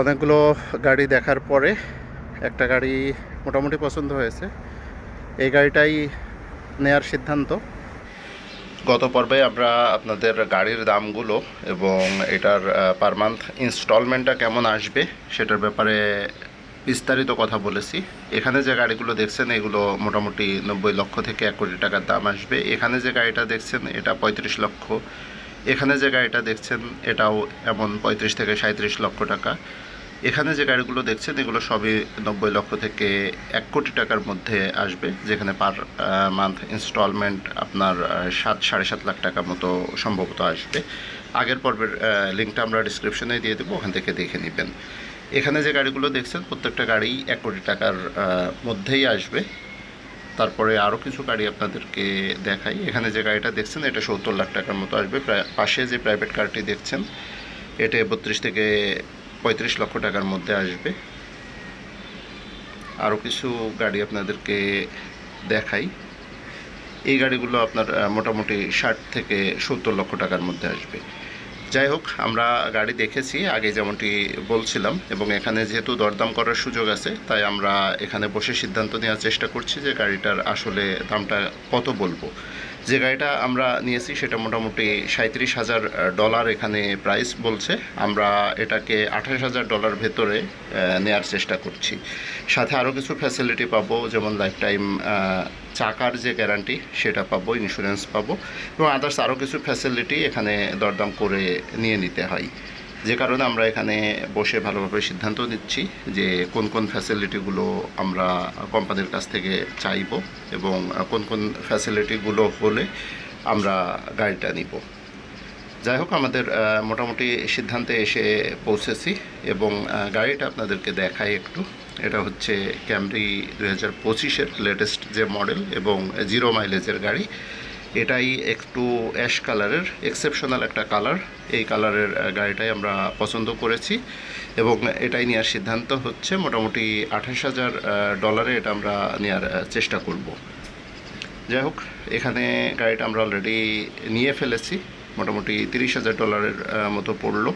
অনেকগুলো গাড়ি দেখার পরে একটা গাড়ি মোটামুটি পছন্দ হয়েছে। এই গাড়িটাই নেয়ার সিদ্ধান্ত। গত পর্বে আমরা আপনাদের গাড়ির দামগুলো এবং এটার পার মান্থ ইনস্টলমেন্টটা কেমন আসবে সেটার ব্যাপারে বিস্তারিত কথা বলেছি। এখানে যে গাড়িগুলো দেখছেন, এগুলো মোটামুটি নব্বই লক্ষ থেকে এক কোটি টাকার দাম আসবে। এখানে যে গাড়িটা দেখছেন, এটা পঁয়ত্রিশ লক্ষ এখানে যে গাড়িটা দেখছেন, এটাও এমন পঁয়ত্রিশ থেকে সাঁত্রিশ লক্ষ টাকা। এখানে যে গাড়িগুলো দেখছেন, এগুলো সবই নব্বই লক্ষ থেকে এক কোটি টাকার মধ্যে আসবে, যেখানে পার মান্থ ইনস্টলমেন্ট আপনার সাত, সাড়ে সাত লাখ টাকার মতো সম্ভবত আসবে। আগের পর্বের লিঙ্কটা আমরা ডিসক্রিপশনে দিয়ে দেবো, ওখান থেকে দেখে নেবেন। এখানে যে গাড়িগুলো দেখছেন, প্রত্যেকটা গাড়ি এক কোটি টাকার মধ্যেই আসবে। তারপরে আরও কিছু গাড়ি আপনাদেরকে দেখাই। এখানে যে গাড়িটা দেখছেন, এটা সত্তর লাখ টাকার মতো আসবে। পাশে যে প্রাইভেট কারটি দেখছেন, এটা বত্রিশ থেকে পঁয়ত্রিশ লক্ষ টাকার মধ্যে আসবে। আরও কিছু গাড়ি আপনাদেরকে দেখাই। এই গাড়িগুলো আপনার মোটামুটি ষাট থেকে সত্তর লক্ষ টাকার মধ্যে আসবে। যাই হোক, আমরা গাড়ি দেখেছি, আগে যেমনটি বলছিলাম, এবং এখানে যেহেতু দরদাম করার সুযোগ আছে, তাই আমরা এখানে বসে সিদ্ধান্ত নেওয়ার চেষ্টা করছি যে গাড়িটার আসলে দামটা কত বলব। যে গাড়িটা আমরা নিয়েছি সেটা মোটামুটি সাঁত্রিশ হাজার ডলার এখানে প্রাইস বলছে। আমরা এটাকে আঠাশ হাজার ডলার ভেতরে নেয়ার চেষ্টা করছি। সাথে আরও কিছু ফ্যাসিলিটি পাবো, যেমন লাইফ টাইম চাকার যে গ্যারান্টি সেটা পাবো ইন্স্যুরেন্স পাবো। এবং আদার্স আরও কিছু ফ্যাসিলিটি এখানে দরদাম করে নিয়ে নিতে হয়। যে কারণে আমরা এখানে বসে ভালোভাবে সিদ্ধান্ত নিচ্ছি যে কোন কোন ফ্যাসিলিটিগুলো আমরা কোম্পানির কাছ থেকে চাইব এবং কোন কোন ফ্যাসিলিটিগুলো হলে আমরা গাড়িটা নিব। যাই হোক, আমাদের মোটামুটি সিদ্ধান্তে এসে পৌঁছেছি এবং গাড়িটা আপনাদেরকে দেখাই একটু। এটা হচ্ছে ক্যামরি দু হাজার পঁচিশের লেটেস্ট যে মডেল এবং জিরো মাইলেজের গাড়ি। এটাই একটু অ্যাশ কালারের এক্সেপশনাল একটা কালার এই কালারের গাড়িটাই আমরা পছন্দ করেছি এবং এটাই নেওয়ার সিদ্ধান্ত হচ্ছে। মোটামুটি আঠাশ হাজার ডলারে এটা আমরা নেওয়ার চেষ্টা করব। যাই হোক, এখানে গাড়িটা আমরা অলরেডি নিয়ে ফেলেছি। মোটামুটি তিরিশ হাজার ডলারের মতো পড়ল।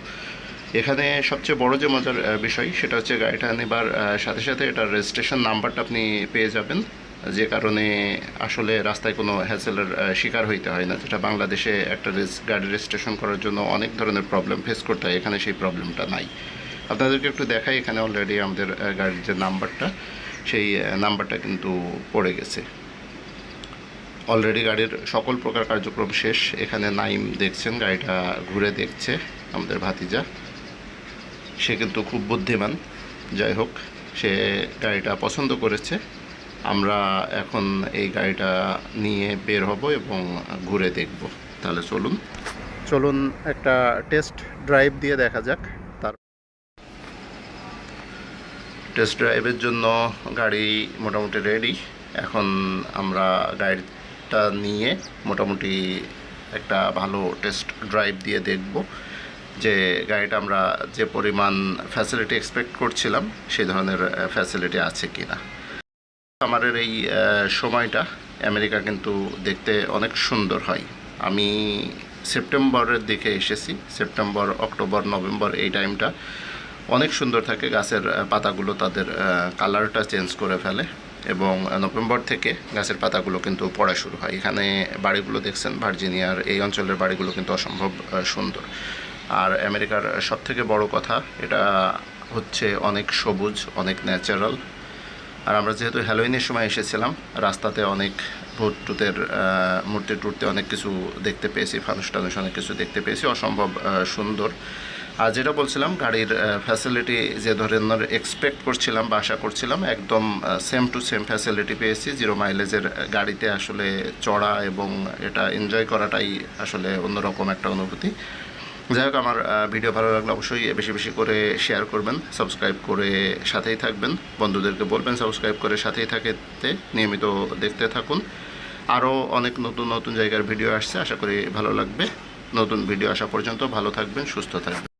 এখানে সবচেয়ে বড় যে মজার বিষয়, সেটা হচ্ছে গাড়িটা নেবার সাথে সাথে এটার রেজিস্ট্রেশন নাম্বারটা আপনি পেয়ে যাবেন। যে কারণে আসলে রাস্তায় কোনো হ্যাসেলের শিকার হইতে হয় না। যেটা বাংলাদেশে একটা গাড়ি রেজিস্ট্রেশন করার জন্য অনেক ধরনের প্রবলেম ফেস করতে হয়। এখানে সেই প্রবলেমটা নাই। আপনাদেরকে একটু দেখাই, এখানে অলরেডি আমাদের গাড়ির যে নাম্বারটা সেই নাম্বারটা কিন্তু পড়ে গেছে। অলরেডি গাড়ির সকল প্রকার কার্যক্রম শেষ। এখানে নাইম দেখছেন, গাড়িটা ঘুরে দেখছে আমাদের ভাতিজা। সে কিন্তু খুব বুদ্ধিমান। যাই হোক, সে গাড়িটা পছন্দ করেছে। আমরা এখন এই গাড়িটা নিয়ে বের হব এবং ঘুরে দেখব। তাহলে চলুন। চলুন একটা টেস্ট ড্রাইভ দিয়ে দেখা যাক। তার টেস্ট ড্রাইভের জন্য গাড়ি মোটামুটি রেডি। এখন আমরা গাড়িটা নিয়ে মোটামুটি একটা ভালো টেস্ট ড্রাইভ দিয়ে দেখব যে গাড়িটা আমরা যে পরিমাণ ফ্যাসিলিটি এক্সপেক্ট করছিলাম সেই ধরনের ফ্যাসিলিটি আছে কি না আমাদের এই সময়টা আমেরিকা কিন্তু দেখতে অনেক সুন্দর হয়। আমি সেপ্টেম্বরের দিকে এসেছি, সেপ্টেম্বর, অক্টোবর, নভেম্বর এই টাইমটা অনেক সুন্দর থাকে, গাছের পাতাগুলো তাদের কালারটা চেঞ্জ করে ফেলে এবং নভেম্বর থেকে গাছের পাতাগুলো কিন্তু পড়া শুরু হয়। এখানে বাড়িগুলো দেখছেন, ভার্জিনিয়ার এই অঞ্চলের বাড়িগুলো কিন্তু অসম্ভব সুন্দর। আর আমেরিকার সবথেকে বড় কথা, এটা হচ্ছে অনেক সবুজ, অনেক ন্যাচারাল আর আমরা যেহেতু হ্যালোইনের সময় এসেছিলাম, রাস্তাতে অনেক ভূত টুতের মূর্তি টুর্তি অনেক কিছু দেখতে পেয়েছি, ফানুস টানুস অনেক কিছু দেখতে পেয়েছি, অসম্ভব সুন্দর। আর যেটা বলছিলাম, গাড়ির ফ্যাসিলিটি যে ধরনের এক্সপেক্ট করছিলাম বা আশা করছিলাম, একদম সেম টু সেম ফ্যাসিলিটি পেয়েছি জিরো মাইলেজের গাড়িতে আসলে চড়া এবং এটা এনজয় করাটাই আসলে অন্যরকম একটা অনুভূতি। যাই হোক, আমার ভিডিও ভালো লাগলে অবশ্যই বেশি বেশি করে শেয়ার করবেন সাবস্ক্রাইব করে সাথেই থাকবেন। বন্ধুদেরকে বলবেন সাবস্ক্রাইব করে সাথেই থাকতে, নিয়মিত দেখতে থাকুন। আরও অনেক নতুন নতুন জায়গার ভিডিও আসছে, আশা করি ভালো লাগবে। নতুন ভিডিও আসা পর্যন্ত ভালো থাকবেন, সুস্থ থাকবেন।